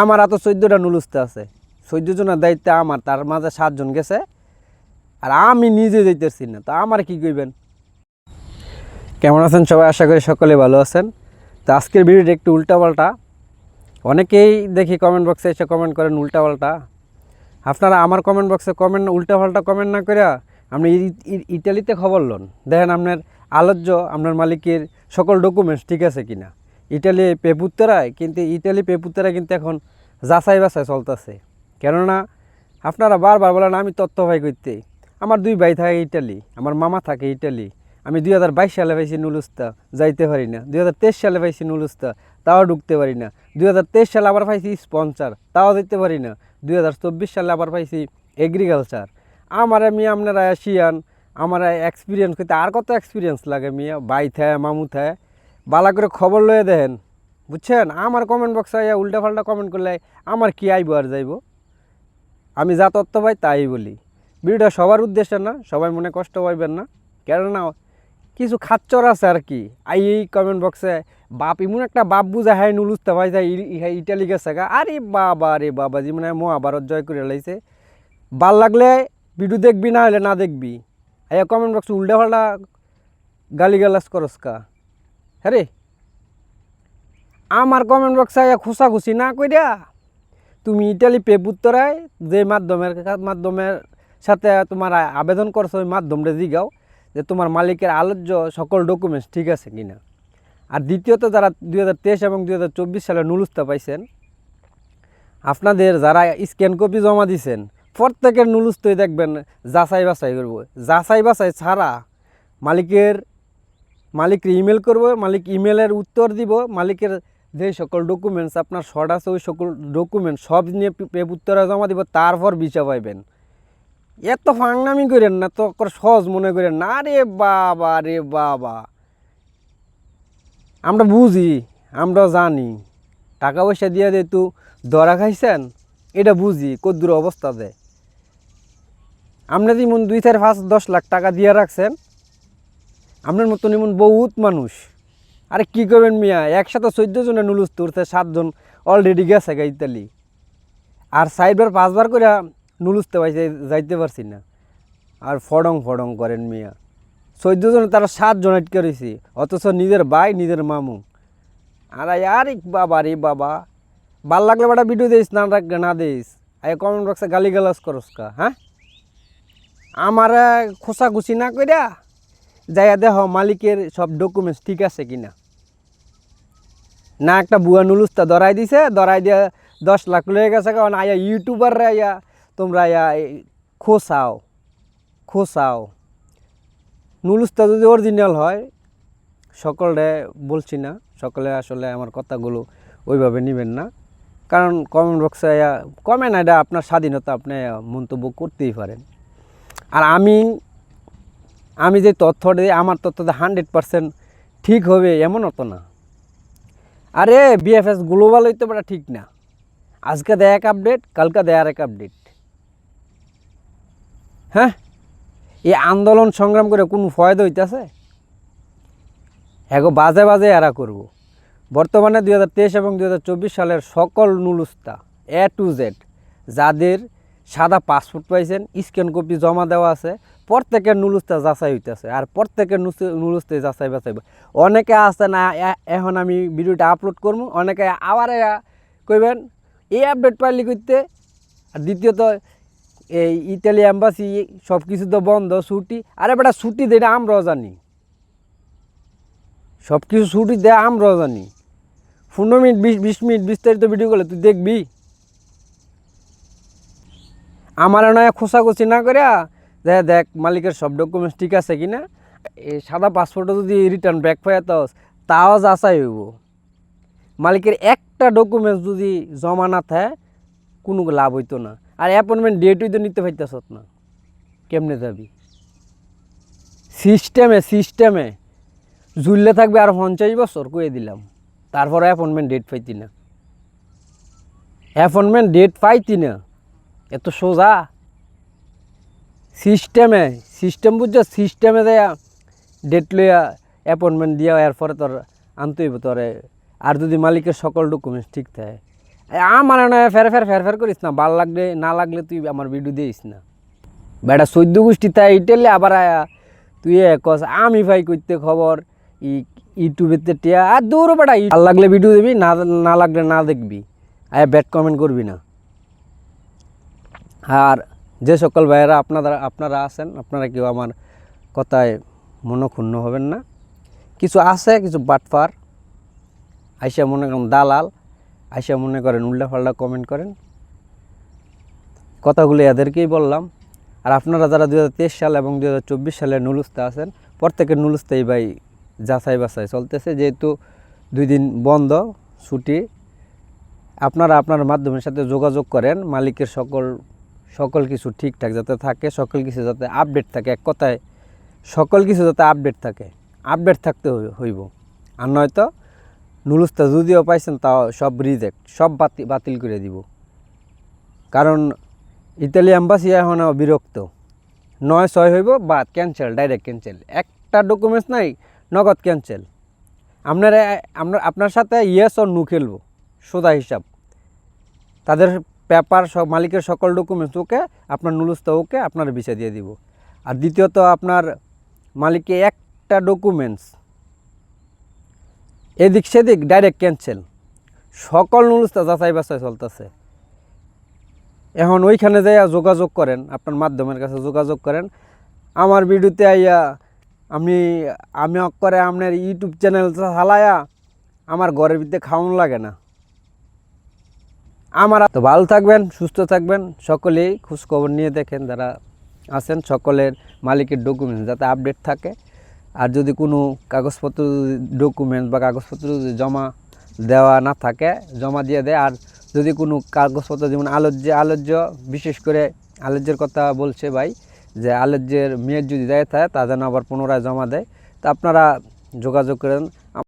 আমার এত চোদ্দোটা নুলুস্তে আছে। চোদ্দ জনের দায়িত্বে আমার, তার মাঝে সাতজন গেছে। আর আমি নিজে যাইতেছি না, তো আমার কি কইবেন? কেমন আছেন সবাই? আশা করি সকলে ভালো আছেন। তো আজকের ভিডিওটা একটু উল্টাপাল্টা। অনেকেই দেখি কমেন্ট বক্সে এসে কমেন্ট করেন উল্টাপাল্টা। আপনারা আমার কমেন্ট বক্সে কমেন্ট উল্টাপাল্টা কমেন্ট না করে আপনি ইটালিতে খবর লন। দেখেন আপনার আলোচ্য, আপনার মালিকের সকল ডকুমেন্টস ঠিক আছে কিনা। ইটালি পেপুত্তরায় কিন্তু ইটালি পেপুত্তরায় কিন্তু এখন যাচাই বাছাই চলতেছে। কেননা আপনারা বারবার বলেন, আমি তথ্য ভাই করতে আমার দুই ভাই থাকে ইটালি আমার মামা থাকে ইটালি আমি দুই হাজার বাইশ সালে পাইছি নুলুস্তা, যাইতে পারি না। দুই হাজার তেইশ সালে পাইছি নুলুস্তা, তাও ঢুকতে পারি না। দুই হাজার তেইশ সালে আবার পাইছি স্পন্সার, তাও দিতে পারি না। দুই হাজার চব্বিশ সালে আবার পাইছি এগ্রিকালচার। আমার মিয়া, আপনারা এশিয়ান আমার এক্সপিরিয়েন্স করতে আর কত এক্সপিরিয়েন্স লাগে মিয়া? বাই থায়, মামু থায়। বালা করে খবর লয়ে দেন বুঝছেন? আমার কমেন্ট বক্সে উল্টা পাল্টা কমেন্ট করলে আমার কি আইব আর যাইব? আমি যা তথ্য পাই তাই বলি। ভিডিওটা সবার উদ্দেশ্যে না, সবাই মনে কষ্ট পাইবেন না। কেননা, কিছু খাচ্চর আছে আর কি। আই এই কমেন্ট বক্সে বাপ এমন একটা বাপ বুঝা হ্যাঁ নুলুস্তে পাই যায় ইটালি গেছে গা। আরে বাবা রে বাবা মানে মহাভারত জয় করে লাইছে। ভালো লাগলে ভিডিও দেখবি, না হলে না দেখবি। আইয়া কমেন্ট বক্সে উল্টা পাল্টা গালি গালাজ করস কা। হ্যাঁ রে আমার কমেন্ট বক্সে খুশাখুশি না কইরা তুমি ইটালি পেপুত্তরায় যে মাধ্যমের মাধ্যমের সাথে তোমার আবেদন করছ ওই মাধ্যমটা জিগাও যে তোমার মালিকের আলোচ্য সকল ডকুমেন্টস ঠিক আছে কিনা। আর দ্বিতীয়ত যারা দুই হাজার তেইশ এবং দুই হাজার চব্বিশ সালে নুলুস্তা পাইছেন, আপনাদের যারা স্ক্যান কপি জমা দিছেন, প্রত্যেকের নুলুস্তই দেখবেন যাচাই বাছাই করব। যাচাই বাছাই ছাড়া মালিকের মালিককে ইমেল করব, মালিক ইমেলের উত্তর দিব, মালিকের যে সকল ডকুমেন্টস আপনার শর্ট আছে, ওই সকল ডকুমেন্টস সব নিয়ে পেপ উত্তরে জমা দিব, তারপর বিচা পাইবেন। এত ফাংনামি করেন না, তো সহজ মনে করেন না। রে বাবা রে বাবা। আমরা বুঝি আমরা জানি। টাকা পয়সা দিয়ে যেহেতু ধরা খাইছেন, এটা বুঝি, কদ্দুর অবস্থা দেয় আপনি যেমন দুই চার পাঁচ দশ লাখ টাকা দিয়ে রাখছেন আপনার মতন এমন বহুত মানুষ। আরে কি করবেন মিয়া? একসাথে চোদ্দ জনে নুলুস তুলতে সাতজন অলরেডি গেছে গা ইতালি। আর সাইডবার পাঁচবার করে নুলুসতে পাইছে যাইতে পারছি না। আর ফডং ফডং করেন মিয়া। চোদ্দ জনে তারা সাতজন আটকে রয়েছে অথচ নিজের ভাই, নিজের মামু। আর আর বাবা রে বাবা। ভালো লাগলে বেটা ভিডিও দিস, না না দিস। আই কমেন্ট বক্সে গালি গালাজ করস কা হ্যাঁ? আমার খোসাখুসি না কইরা যাইয়া দেহ মালিকের সব ডকুমেন্টস ঠিক আছে কিনা। না না একটা বুয়া নুলুস্তা ধরাই দিছে, ধরাই দিয়ে দশ লাখ লয়ে গেছে, কারণ আয়া ইউটিউবাররা আয়া, তোমরা আয়া খোসাও খোসাও। নুলুস্তা যদি অরিজিনাল হয় সকলে বলছি না, সকলে আসলে আমার কথাগুলো ওইভাবে নেবেন না। কারণ কমেন্ট বক্সে কমেন্ট এটা আপনার স্বাধীনতা আপনি মন্তব্য করতেই পারেন। আর আমি আমি যে তথ্যটা দিই, আমার তথ্যটা হান্ড্রেড পারসেন্ট ঠিক হবে, এমন হতো না। আরে বিএফএস গ্লোবাল হইতে পারা, ঠিক না। আজকে দেয় এক আপডেট কালকে দেয় আর এক আপডেট হ্যাঁ? এই আন্দোলন সংগ্রাম করে কোনো ফয়দা হইতেছে? এগো, বাজে বাজে এরা করব। বর্তমানে দুই হাজার তেইশ এবং দুই হাজার চব্বিশ সালের সকল নুলুস্তা এ টু জেড যাদের সাদা পাসপোর্ট পাইছেন স্ক্যান কপি জমা দেওয়া আছে, প্রত্যেকের নুলুস্তা যাচাই হইতেছে, আর প্রত্যেকের নুলুস্তে যাচাই বাছাই অনেকে আছে না এখন আমি ভিডিওটা আপলোড করব, অনেকে আবার কইবেন, এই আপডেট পাইলি করতে আর দ্বিতীয়ত, এই ইটালি অ্যাম্বাসি সব কিছু তো বন্ধ, ছুটি, আরে বেটা ছুটি দেয় আমরাও জানি। সব কিছু ছুটি দেয় আমরাও জানি। পনেরো মিনিট, বিশ বিশ মিনিট বিস্তারিত ভিডিও করলে তুই দেখবি। আমার নয় খোসাখুচি না করে দেখ দেখ মালিকের সব ডকুমেন্টস ঠিক আছে কি না এই সাদা পাসপোর্টও যদি রিটার্ন ব্যাক পাই তাও তাও যাচাই হইব। মালিকের একটা ডকুমেন্টস যদি জমা না থাকে, কোনো লাভ হইতো না। আর অ্যাপয়েন্টমেন্ট ডেটই তো নিতে পারতেছ না। কেমনে যাবি? সিস্টেমে সিস্টেমে ঝুললে থাকবে আর পঞ্চাশ বছর কয়ে দিলাম। তারপর অ্যাপয়েন্টমেন্ট ডেট পাইতি না। অ্যাপয়েন্টমেন্ট ডেট পাইতি না। এত সোজা। সিস্টেমে, সিস্টেম বুঝছ, সিস্টেমে দেয়া ডেট লইয়া অ্যাপয়েন্টমেন্ট দিয়া, এরপরে তোর আনতে হইব তোরে। আর যদি মালিকের সকল ডকুমেন্টস ঠিক থাকে। আমার না ফের ফের ফের ফের করিস না, ভালো লাগলে, না লাগলে তুই আমার ভিডিও দিস না। বেটা, চৈদ্দ গোষ্ঠী, তাই ইটেলে আবার আয়া তুই কস, আমি ভাই করতে খবর, ই ইউটিউবেতে টিয়া, আর দূর বেটা ভালো লাগলে ভিডিও দিবি, না না লাগলে না দেখবি। আয়া ব্যাড কমেন্ট করবি না। আর যে সকল ভাইয়েরা আপনারা আপনারা আছেন, আপনারা কেউ আমার কথায় মনক্ষুণ্ণ হবেন না। কিছু আছে, কিছু বাটফার আইসা মনে করেন দালাল, আইসা মনে করেন উল্টা কমেন্ট করেন। কথাগুলো এদেরকেই বললাম। আর আপনারা যারা দু হাজার তেইশ সাল এবং দু হাজার চব্বিশ সালে নুলুস্তে আছেন, প্রত্যেকের নুলুস্তেই ভাই যাচাই বাছাই চলতেছে। যেহেতু দুই দিন বন্ধ, ছুটি, আপনারা আপনার মাধ্যমের সাথে যোগাযোগ করেন। মালিকের সকল সকল কিছু ঠিকঠাক যাতে থাকে, সকল কিছু যাতে আপডেট থাকে। এক কথায়, সকল কিছু যাতে আপডেট থাকে আপডেট থাকতে হইব। আর নয়তো নুলুস্তা যদিও পাইছেন, তাও সব রিজেক্ট সব বাতি বাতিল করে দিব। কারণ ইতালি অ্যাম্বাসি এখন বিরক্ত। নয় ছয় হইব, বা ক্যান্সেল ডাইরেক্ট ক্যান্সেল একটা ডকুমেন্টস নাই, নগদ ক্যান্সেল আপনারা আপনার আপনার সাথে ইয়েস ও নু খেলব, সোজা হিসাব। তাদের পেপার সব মালিকের সকল ডকুমেন্টস ওকে, আপনার নুলুস্তা ওকে আপনার বিষয় দিয়ে দিব। আর দ্বিতীয়ত আপনার মালিকে একটা ডকুমেন্টস এদিক সেদিক ডাইরেক্ট ক্যান্সেল সকল নুলুস্তা যাচাই বাছাই চলতেছে। এখন ওইখানে যাইয়া যোগাযোগ করেন, আপনার মাধ্যমের কাছে যোগাযোগ করেন। আমার ভিডিওতে আইয়া আমি আমি করে আপনার ইউটিউব চ্যানেল চালায়া আমার ঘরের ভিতরে খাওয়ান লাগে না। আমার তো ভালো থাকবেন, সুস্থ থাকবেন। সকলেই খোঁজখবর নিয়ে দেখেন যারা আছেন, সকলের মালিকের ডকুমেন্টস যাতে আপডেট থাকে। আর যদি কোনো কাগজপত্র ডকুমেন্ট বা কাগজপত্র জমা দেওয়া না থাকে, জমা দিয়ে দেয়। আর যদি কোনো কাগজপত্র যেমন আলোচ্য আলোচ্য বিশেষ করে আলোচ্যের কথা বলছে ভাই, যে আলোচ্যের মেয়ের যদি দেয় থাকে তা যেন আবার পুনরায় জমা দেয়। তা আপনারা যোগাযোগ করেন